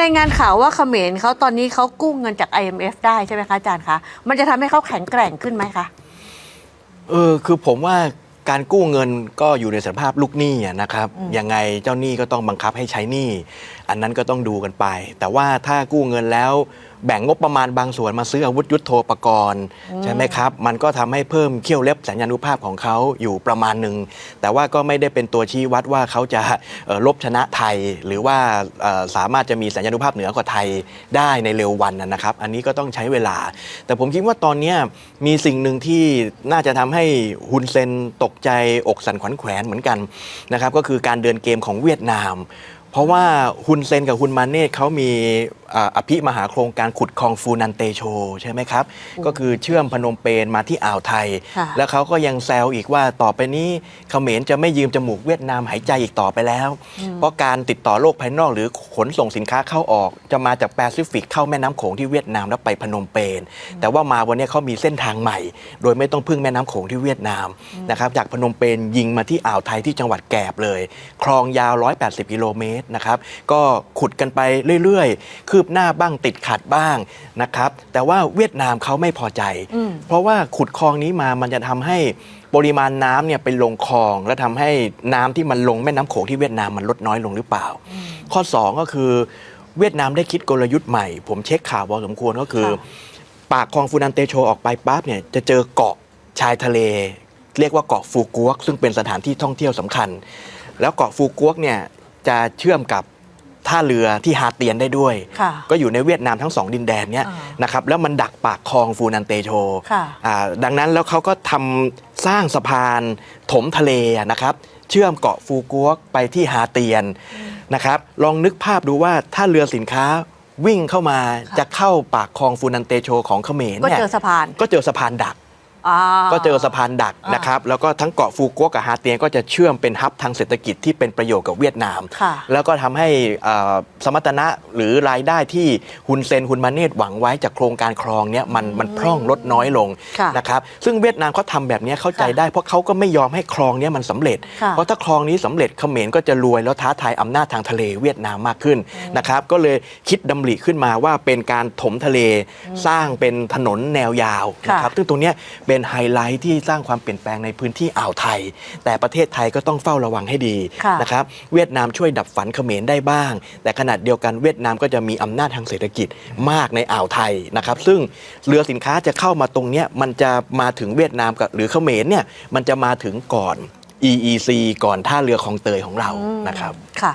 รายงานข่าวว่าเขมรเขาตอนนี้เขากู้เงินจาก IMF ได้ใช่ไหมคะอาจารย์คะ มันจะทำให้เขาแข็งแกร่งขึ้นไหมคะ เออคือผมว่าการกู้เงินก็อยู่ในสภาพลูกหนี้อะนะครับอืมยังไงเจ้าหนี้ก็ต้องบังคับให้ใช้หนี้ อันนั้นก็ต้องดูกันไป แต่ว่าถ้ากู้เงินแล้ว แบ่งงบประมาณบางส่วนมาซื้ออาวุธยุโทโธปกรณ์ ใช่ไหมครับ มันก็ทำให้เพิ่มเขี้ยวเล็บสัญญานุภาพของเขาอยู่ประมาณหนึ่ง แต่ว่าก็ไม่ได้เป็นตัวชี้วัดว่าเขาจะเอ่อลบชนะไทย หรือว่าเอ่อสามารถจะมีสัญญานุภาพเหนือกว่าไทยได้ในเร็ววันนะนะครับ อันนี้ก็ต้องใช้เวลา แต่ผมคิดว่าตอนเนี้ยมีสิ่งหนึ่งที่น่าจะทำให้ฮุนเซนตกใจอกสั่นขวัญแขวนเหมือนกันนะครับก็คือการเดินเกมของเวียดนาม เพราะว่าฮุนเซนกับฮุนมาเน่เขามี อ่าอภิมหาโครงการขุดคลองฟูนันเตโชใช่ไหมครับ ก็คือเชื่อมพนมเปญมาที่อ่าวไทย ค่ะ แล้วเขาก็ยังแซวอีกว่าต่อไปนี้เขมรจะไม่ยืมจมูกเวียดนามหายใจอีกต่อไปแล้ว เพราะการติดต่อโลกภายนอกหรือขนส่งสินค้าเข้าออก จะมาจากแปซิฟิกเข้าแม่น้ำโขงที่เวียดนามแล้วไปพนมเปญแต่ว่ามาวันนี้เขามีเส้นทางใหม่ โดยไม่ต้องพึ่งแม่น้ำโขงที่เวียดนามนะครับจากพนมเปญยิงมาที่อ่าวไทยที่จังหวัดแกบเลย คลองยาว 180 กิโลเมตรนะครับก็ขุดกันไปเรื่อยๆ คืบหน้าบ้างติดขัดบ้างนะครับ แต่ว่าเวียดนามเขาไม่พอใจอืมเพราะว่าขุดคลองนี้มามันจะทำให้ปริมาณน้ำเนี่ยไปลงคลอง และทำให้น้ำที่มันลงแม่น้ำโขงที่เวียดนามมันลดน้อยลงหรือเปล่า ข้อ 2 ก็คือเวียดนามได้คิดกลยุทธ์ใหม่ ผมเช็คข่าวพอสมควรก็คือค่ะปากคลองฟูนันเตโชออกไปปั๊บเนี่ยจะเจอเกาะชายทะเล เรียกว่าเกาะฟูกวก ซึ่งเป็นสถานที่ท่องเที่ยวสำคัญ แล้วเกาะฟูกวกเนี่ยจะเชื่อมกับ ท่าเรือที่ฮาเตียนได้ด้วย ค่ะก็อยู่ในเวียดนามทั้งสองดินแดนเนี่ยอ่านะครับแล้วมันดักปากคลองฟูนันเตโชค่ะ อ่าดังนั้นแล้วเขาก็ทำสร้างสะพานถมทะเลอะนะครับเชื่อมเกาะฟูกวกไปที่ฮาเตียนนะครับลองนึกภาพดูว่าถ้าเรือสินค้าวิ่งเข้ามาค่ะจะเข้าปากคลองฟูนันเตโชของเขมรก็เนี่ย เจอสะพาน ก็เจอสะพานดักอ่า ก็เจอสะพานดักอ่านนะครับ แล้วก็ทั้งเกาะฟูกวกกับฮาเตียนก็จะเชื่อมเป็นฮับทางเศรษฐกิจที่เป็นประโยชน์กับเวียดนามค่ะแล้วก็ทำให้เอ่อสมรรถนะหรือรายได้ที่ฮุนเซนฮุนมาเนตหวังไว้จากโครงการครองเนี้ยมันมันพร่องลดน้อยลงค่ะนะครับซึ่งเวียดนามเขาทำแบบเนี้ยเข้าใจค่ะได้เพราะเขาก็ไม่ยอมให้คลองเนี้ยมันสำเร็จค่ะเพราะถ้าคลองนี้สำเร็จเขมรก็จะรวยแล้วท้าทายอำนาจทางทะเลเวียดนามมากขึ้นนะครับก็เลยคิดดำริขึ้นมาว่าเป็นการถมทะเลสร้างเป็นถนนแนวยาวนะครับซึ่งตรงเนี้ยเป็นไฮไลท์ที่สร้างความเปลี่ยนแปลงในพื้นที่อ่าวไทย แต่ประเทศไทยก็ต้องเฝ้าระวังให้ดีค่ะนะครับ เวียดนามช่วยดับฝันเขมรได้บ้าง แต่ขณะเดียวกันเวียดนามก็จะมีอำนาจทางเศรษฐกิจมากในอ่าวไทยนะครับ ซึ่งเรือสินค้าจะเข้ามาตรงเนี้ยมันจะมาถึงเวียดนามกับหรือเขมรเนี่ยมันจะมาถึงก่อน EEC ก่อนท่าเรือของเตยของเรานะครับค่ะ